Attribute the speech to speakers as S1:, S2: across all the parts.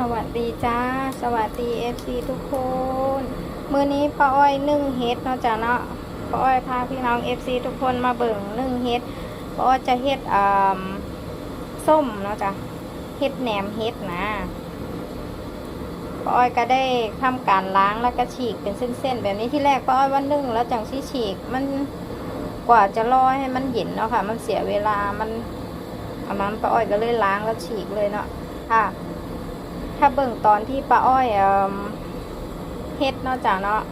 S1: สวัสดีจ้า สวัสดี FC ทุกคน มื้อนี้ป้าอ้อยนึ่งเฮ็ดเนาะจ้ะเนาะป้าอ้อยพาพี่น้อง FC ทุกคนมาเบิ่งนึ่งเฮ็ดป้าอ้อยจะเฮ็ดอ่าส้มเนาะจ้ะเฮ็ดแหนมเฮ็ดนะป้าอ้อยก็ได้ทำการล้างแล้วก็ฉีกเป็นเส้นๆแบบนี้ที่แรกป้าอ้อยว่านึ่งแล้วจังสิฉีกมันกว่าจะรอให้มันเย็นเนาะค่ะ มันเสียเวลามันอันนั้นป้าอ้อยก็เลยล้างแล้วฉีกเลยเนาะค่ะ ถ้าเบิ่งตอนที่ป้าอ้อยเฮ็ดเนาะจ้ะเนาะ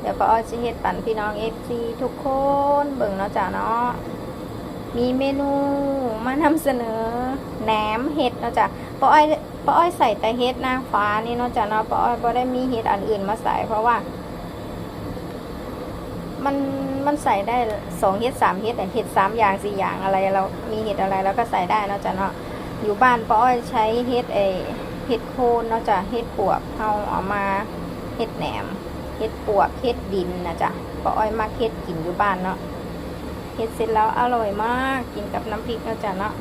S1: เดี๋ยวป้าอ้อยจะเฮ็ดปั่นพี่น้องเอฟซีทุกคนเบิ่งเนาะจ้ะเนาะมีเมนูมานำเสนอแหนมเห็ดเนาะจ้ะป้าอ้อยป้าอ้อยใส่แต่เห็ดนางฟ้านี่เนาะจ้ะเนาะป้าอ้อยบ่ได้มีเห็ดอันอื่นมาใส่เพราะว่า มันมันใส่ได้สองเห็ดสามเห็ดแต่เห็ดสามอย่างสี่อย่างอะไรเรามีเห็ดอะไรเราก็ใส่ได้เนาะจ้ะเนาะ อยู่บ้านป้าอ้อยใช้เฮ็ดเอเฮ็ดโคนเนาะจ้ะเฮ็ดปวกเอาเอามาเฮ็ดแหนมเฮ็ดปวกเฮ็ดดินนะจ้ะป้าอ้อยมาเฮ็ดกินอยู่บ้านเนาะเฮ็ดเสร็จแล้วอร่อยมากกินกับน้ำพริกเนาะจ้ะเนาะ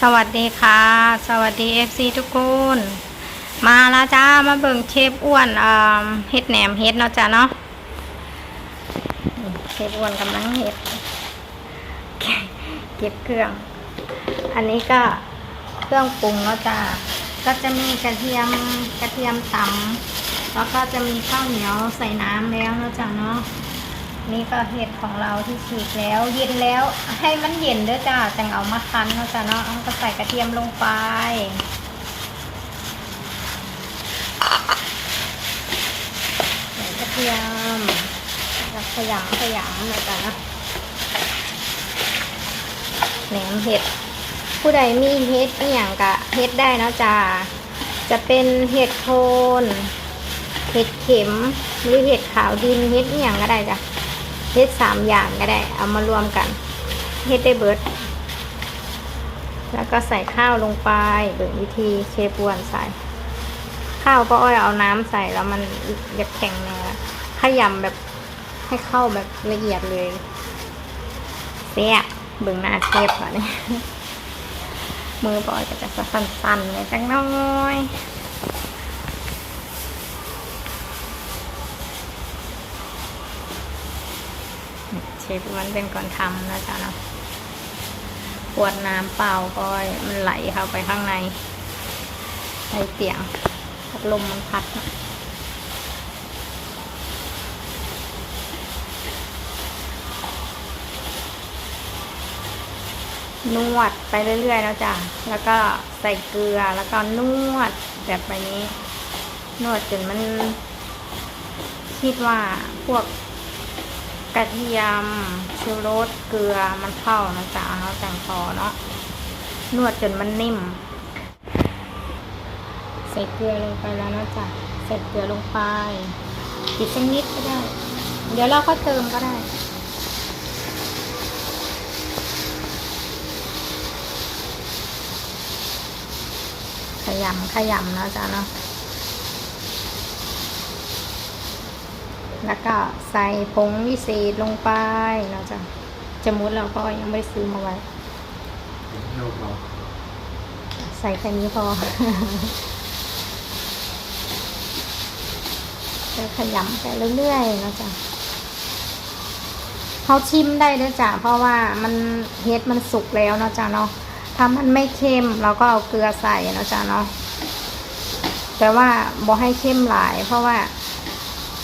S1: สวัสดีค่ะ สวัสดี FC ทุกคนมาแล้วจ้ามาเบิ่งเชฟอ้วนเฮ็ดแหนมเฮ็ดเนาะจ้ะเนาะเชฟอ้วนกำลังเฮ็ดเก็บเครื่อง อันนี้ก็ เครื่องปรุงแล้วจ้าก็จะมีกระเทียมกระเทียมตำแล้วก็จะมีข้าวเหนียวใส่น้ำแล้วนะจ้าเนาะนี่ก็เห็ดของเราที่ฉีกแล้ว เย็นแล้วให้มันเย็นเด้อจ้าจังเอามาคั้นนะจ้าเนาะเอาก็ใส่กระเทียมลงไปใส่กระเทียมขยำขยำนะจ้าเนาะแหนมเห็ด ผู้ใดมีเห็ดอหย่างกะเห็ดได้นะจ้าจะเป็นเห็ดโคนเห็ดเข็มหรือเห็ดขาวดินเห็ดอหย่างก็ได้จ้ะเห็ดสามอย่างก็ได้ เอามารวมกันเห็ดได้เบิด แล้วก็ใส่ข้าวลงไปเบิดวิธีเชฟวนใส่ ข้าวก็อ้อยเอาน้ำใส่แล้วมันจะแข็งเนื้อขยำแบบให้เข้าแบบละเอียดเลยแซ่บเบิ่งหน้าเชฟก่อนนี่ย มือปอยก็จะสั่นๆเลยจังน้อยเชฟมันเป็นก่อนทำนะจ๊ะเนาะขวดน้ำเปล่าก็มันไหลเข้าไปข้างในในเตียงพัดลมมันพัดนะ นวดไปเรื่อยๆแล้วจ้ะ แล้วก็ใส่เกลือแล้วก็นวดแบบไปนี้ นวดจนมัน คิดว่าพวกกระเทียมชูรสเกลือมันเข้านะจ๊ะเขาแต่งพอเนาะนวดจนมันนิ่ม ใส่เกลือลงไปแล้วนะจ๊ะใส่เกลือลงไปอีกสักนิดก็ได้ เดี๋ยวเราก็เติมก็ได้ ยำขยำเนาะจ้ะเนาะแล้วก็ใส่ผงวิเศษลงไปเนาะจ้ะจะมุดเราก็ยังไม่ซื้อมาไว้ ใส่แค่นี้พอจะขยำไปเรื่อยๆนะจ้ะเขาชิมได้ด้วยจ้ะเพราะว่ามันเฮ็ดมันสุกแล้วเนาะจ้ะเนาะ ถ้ามันไม่เค็มเราก็เอาเกลือใส่นะจ้ะเนาะแต่ว่าบ่ให้เข้มหลาย เพราะว่า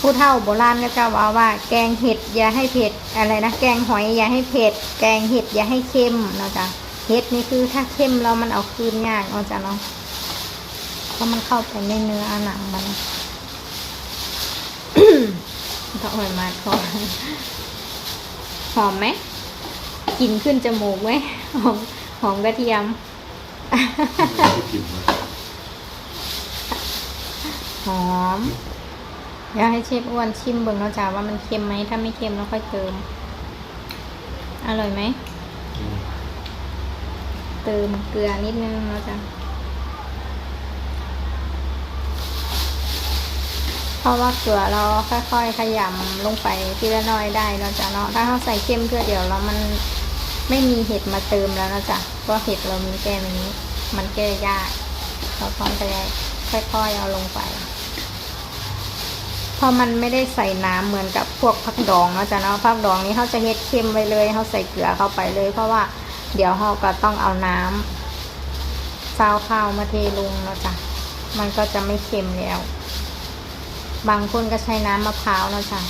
S1: ผู้เฒ่าโบราณก็จะว่าว่า แกงเห็ดอย่าให้เผ็ดอะไรนะแกงหอยอย่าให้เผ็ด แกงเห็ดอย่าให้เค็มนะจ้ะเห็ดนี่คือถ้าเข้มแล้วมันเอาคืนยากเนาะจ้ะเนาะเพราะมันเข้าไปในเนื้อหนังมันต้องอ่อยมากก่อนหอมไหมกลิ่นขึ้นจมูกไหมหอม หอมกระเทียม
S2: ไม่กินมา
S1: หอมอยากให้เชฟอ้วนชิมเบิ่งเนาะจ้าว่ามันเค็มไหมถ้าไม่เค็มเราค่อยเติม อร่อยไหม เติมเกลือนิดนึงเนาะจ้ะเพราะว่าเกลือเราค่อยๆขยำลงไปทีละน้อยได้เนาะจ้ะเนาะถ้าเราใส่เข้มเพื่อเดียวแล้วมัน ไม่มีเห็ดมาเติมแล้วนะจ๊ะเพราะเห็ดเรามีแก้แบบนี้ มันแก้ยากเราต้องไปค่อยๆเอาลงไปเพราะมันไม่ได้ใส่น้ำเหมือนกับพวกผักดองนะจ้ะเนาะผักดองนี้เขาจะเฮ็ดเค็มไปเลยเขาใส่เกลือเข้าไปเลย เพราะว่าเดี๋ยวเขาก็ต้องเอาน้ำซาวข้าวมาเทลงนะจ้ะมันก็จะไม่เค็มแล้ว บางคนก็ใช้น้ำมะพร้าวนะจ้ะ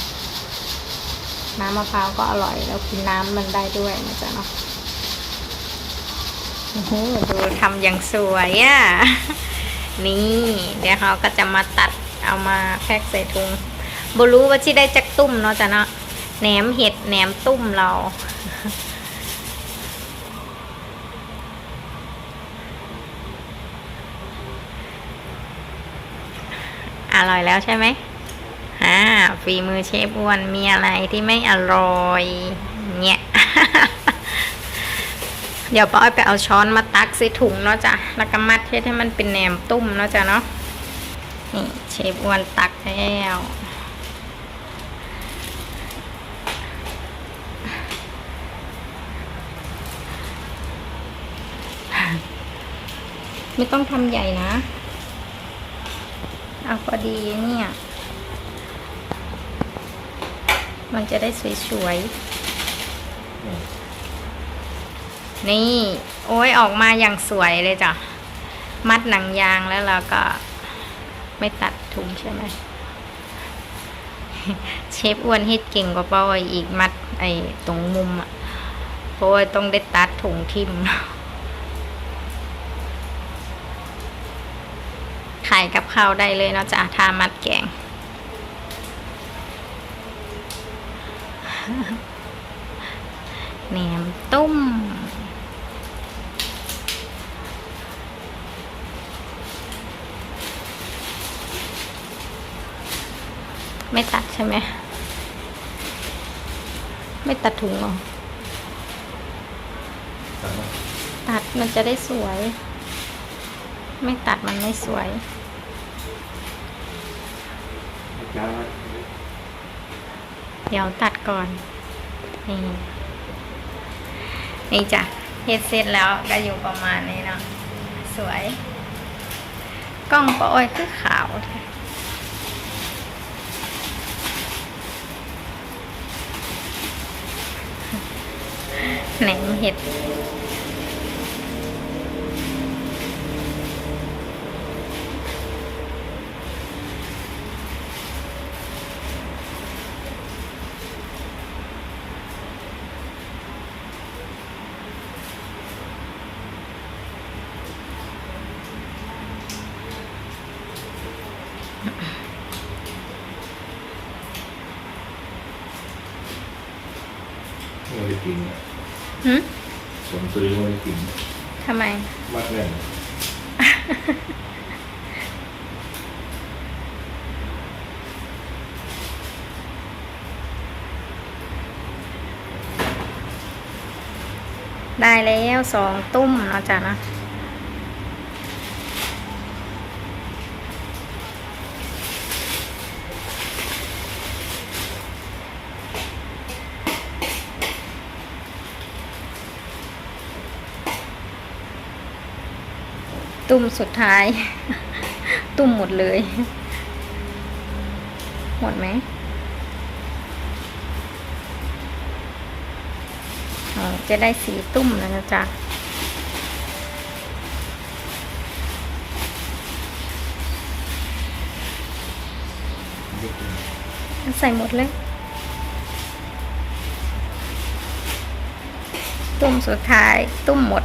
S1: น้ำมะพร้าวก็อร่อย แล้วกินน้ำมันได้ด้วยนะจ๊ะเนาะโอ้โหดูทำอย่างสวยอะ่ะ นี่ เดี๋ยวเขาก็จะมาตัดเอามาแพ็คใส่ถุงบรู้ว่าที่ได้จักตุ้มเนาะจ้ะเนาะแหนมเห็ดแหนมตุ้มเราอร่อยแล้วใช่ไหม อ่าฝีมือเชฟอ้วนมีอะไรที่ไม่อร่อย เนี่ย เดี๋ยวป้าอ้อยไปเอาช้อนมาตักใส่ถุงเนาะจ้ะแล้วก็มัดให้มันเป็นแหนมตุ้มเนาะจ้ะเนาะนี่เชฟอ้วนตักแล้วไม่ต้องทำใหญ่นะ เอาพอดีเนี่ย มันจะได้สวยๆ นี่ โอ้ยออกมาอย่างสวยเลยจ้ะ มัดหนังยางแล้วเราก็ไม่ตัดถุงใช่ไหม เชฟอ้วนเฮ็ดเก่งกว่าป้าอ้อยอีกมัดไอ้ตรงมุมอะเพราะว่าต้องได้ตัดถุงทิมขายกับข้าวได้เลยเนาะจ้ะทามัดแกง แหนมตุ้ม ไม่ตัดใช่ไหม ไม่ตัดถุงหรอ
S2: ตั
S1: ดมันจะได้สวย ไม่ตัดมันไม่สวย
S2: จ้า
S1: เดี๋ยวตัดก่อน นี่นี่จ้ะเฮ็ดเสร็จแล้วก็อยู่ประมาณนี้เนาะสวย กล้องปะอ้อยคือขาวแท้แหนมเห็ด
S2: กินอะ
S1: หืม
S2: สมซื้อไม่ได้กิน
S1: ทำไม
S2: มัดแน่น
S1: ได้แล้วสองตุ้มเนาะจ้ะนะ ตุ้มสุดท้าย ตุ้มหมดเลย หมดไหมอ๋อจะได้สีตุ้มนะจ๊ะใส่หมดเลย ตุ้มสุดท้าย ตุ้มหมด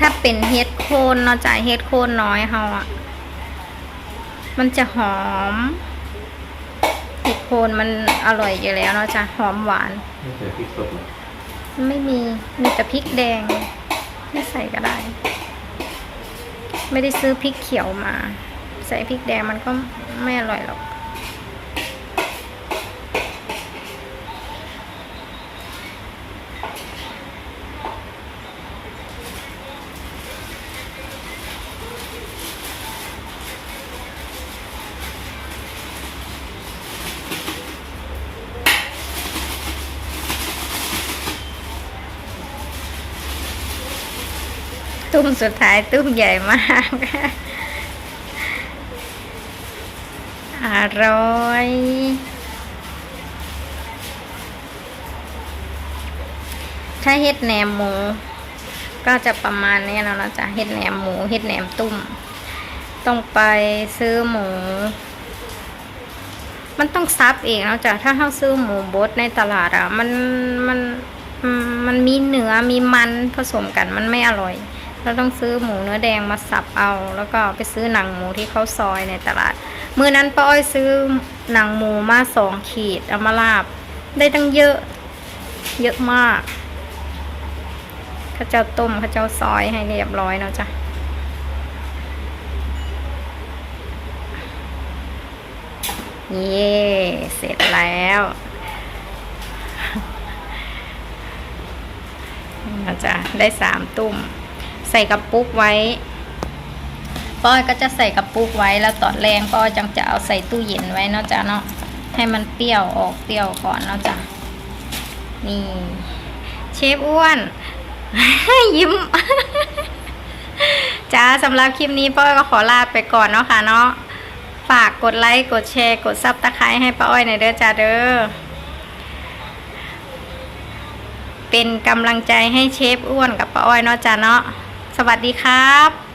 S1: ถ้าเป็นเฮดโคนเนาะจ่ายเฮดโคนน้อยเฮาอะมันจะหอมเฮดโคนมันอร่อยอยู่แล้วเนาะจ้ะหอมหวาน
S2: ไม่ใส่พริกสดหรอก
S1: ไม่มีมีแต่พริกแดง ไม่ใส่ก็ได้ ไม่ได้ซื้อพริกเขียวมา ใส่พริกแดงมันก็ไม่อร่อยหรอก ตุ้มสุดท้ายตุ้มใหญ่มากอร่อยถ้าเฮ็ดแหนมหมู ก็จะประมาณนี้แล้วนะจ๊ะเฮ็ดแหนมหมูเฮ็ดแหนมตุ้ม ต้องไปซื้อหมู มันต้องซับเองเนาะจ๊ะถ้าเราซื้อหมูบดในตลาดอะ มันมันมมันมีเนื้อมีมันผสมกันมันไม่อร่อย เราต้องซื้อหมูเนื้อแดงมาสับเอา แล้วก็ไปซื้อหนังหมูที่เขาซอยในตลาดมื้อนั้นป้าอ้อยซื้อหนังหมูมาสองขีดเอามาลาบ ได้ตั้งเยอะเยอะมากข้าเจ้าต้มข้าเจ้าซอยให้เรียบร้อยเนาะจ้ะเย่เสร็จแล้วเราจะได้สามตุ่ม ใส่กระปุกไว้ป้อยก็จะใส่กระปุกไว้แล้วตอนแรงป้อยจังจะเอาใส่ตู้เย็นไว้เนาะจ้ะเนาะให้มันเปรี้ยวออกเปรี้ยวก่อนเนาะจ้ะนี่เชฟอ้วนยิ้มจ้าสำหรับคลิปนี้ป้อยก็ขอลาไปก่อนเนาะค่ะเนาะฝากกดไลค์กดแชร์กดซับตะไคร้ให้ป้าอ้อยในเด้อจ้าเด้อเป็นกำลังใจให้เชฟอ้วนกับป้าอ้อยเนาะจ้าเนาะ สวัสดีครับ